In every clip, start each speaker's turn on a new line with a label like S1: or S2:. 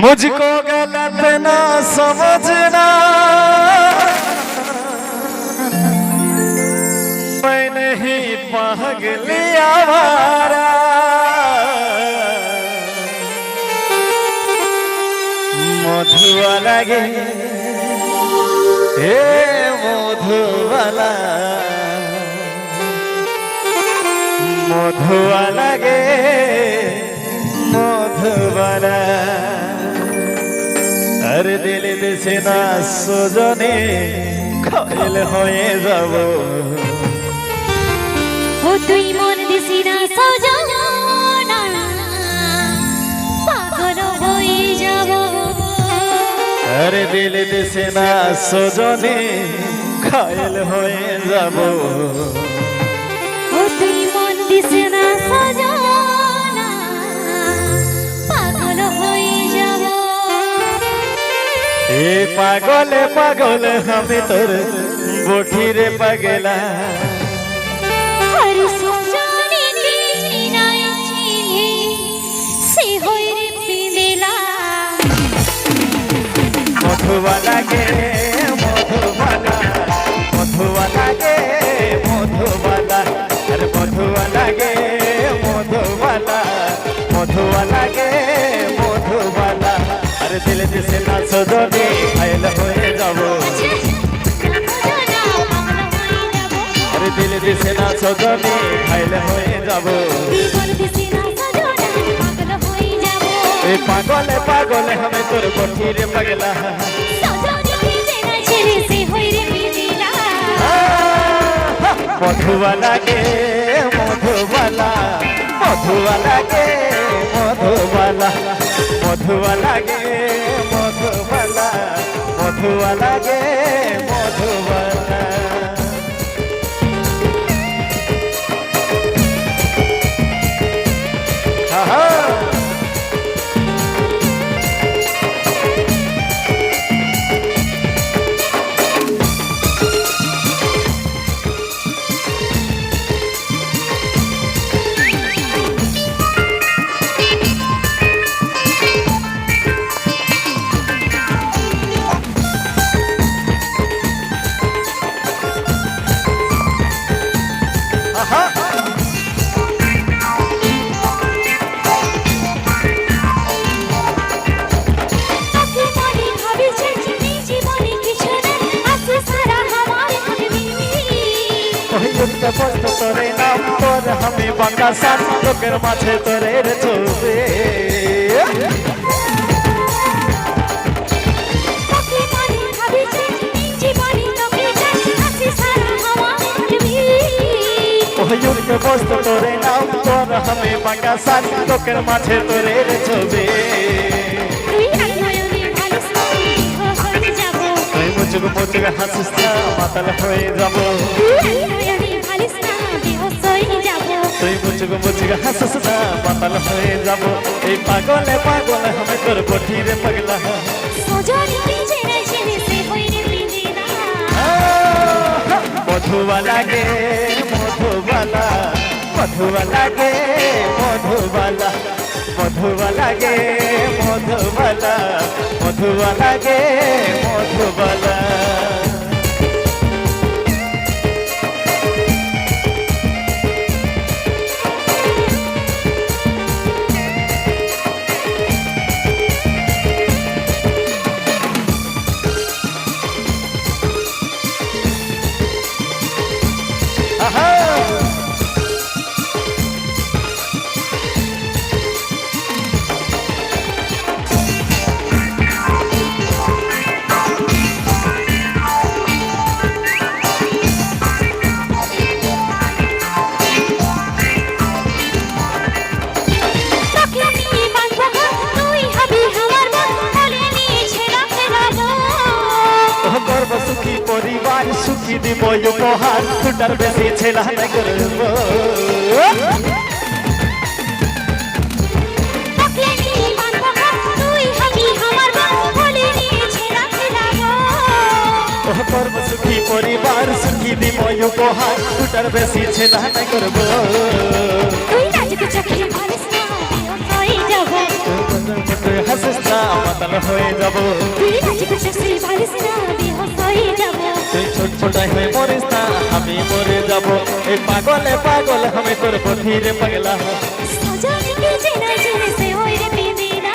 S1: मुझको गलत ना समझना मैं नहीं पागल आवारा মধুয়া লাগে হে মধুবালা মধুয়া লাগে মধুবালা আর দিল দেশে না সজনে খয়েল হয়ে যাব।
S2: ও তুই মন দিছি না সজনা পাগল হয়ে যাব।
S1: আর দিল দেশে না সজনে খয়েল হয়ে যাব।
S2: ও তুই মন দিছি না সজনা
S1: এ পাগলে পাগল আমি তোর বঠিরে পাগলা। মধুবা লাগে মধুবালা মধুবা লাগে মধুবালা আরে মধুবা লাগে মধুবালা মধুবা লাগে। দিল দিছে না সজনে ফাইল হয়ে যাব। আরে দিল দিছে না সজনে ফাইল হয়ে যাব। এই পাগলে পাগলে আমি তোর বঠিরে পাগলা। মধুবালা গে মধুবালা মধুবালা গে মধুবালা মধুবালা গে মধুবালা মধুবালা গে মধুবালা ওইটা বন্ধ তোরে নাম তোর আমি বাঁকা সার। লোকের মাঝে তোরে রে ওইটা বন্ধ তোরে নাম তোর আমি বাঁকা সার লোকের মাঝে তোরে তুই মুচুক মুচুক হাসিস না মাতাল হয়ে যাব। তুই মুচুক মুচুক হাসিস না মাতাল হয়ে যাব। এই পাগলে পাগলে আমি তোর বঠিরে পাগলা। মধুবালা গে। মধুবালা মধুবালা গে মধুবালা মধুবালা গে মধুবালা মধুবালা গে মধুবালা। দিব উপহার টুটার বেশি ছেলা করব গর্ব সুখী পরিবার সুখী দিব উপহার টুটার বেশি ছেলা না করব
S2: তুই নাচকে চোখে ভালিস না হয়ে যাব।
S1: তুই মুচুক মুচুক হাসিস না মাতাল হয়ে যাব।
S2: তুই নাচি খুশি ভালিস না হয়ে যাব।
S1: ছোটাই হয়ে মরিস না, আমি মরে যাব। এই পাগলে পাগল, আমি তোর পথিরে পাগলা।
S2: রে পিদিনা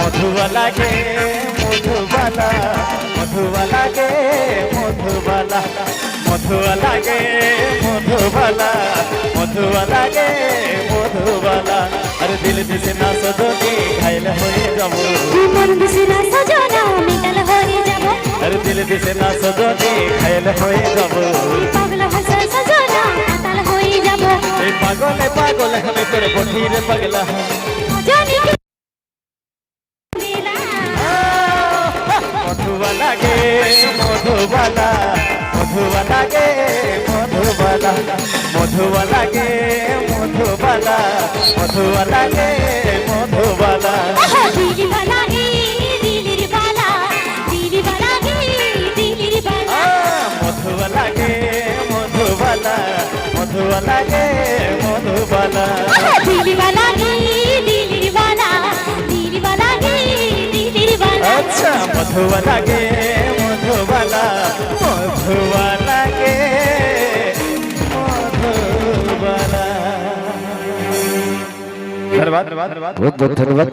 S1: মধুবালা গে মধুবালা মধুবালা গে মধুবালা মধুবালা গে মধুবালা মধুবালা আরে দিল দিছে না সজনি দিছে না সজনি ঘাইল হয়ে যাব। এই পাগলে পাগলে আমি তোর পথিরে পাগলা।
S2: সজনীকে দিলা
S1: মধুবালা গে মধুবালা মধুবালা গে মধুবালা মধুবালা গে মধুবালা মধুবালা মধুবালা গে মধুবালা। দিলবালা গে
S2: দিলবালা দিলবালা গে দিলবালা।
S1: আচ্ছা মধুবালা গে মধুবালা মধুবালা ধন্যবাদ ধন্যবাদ।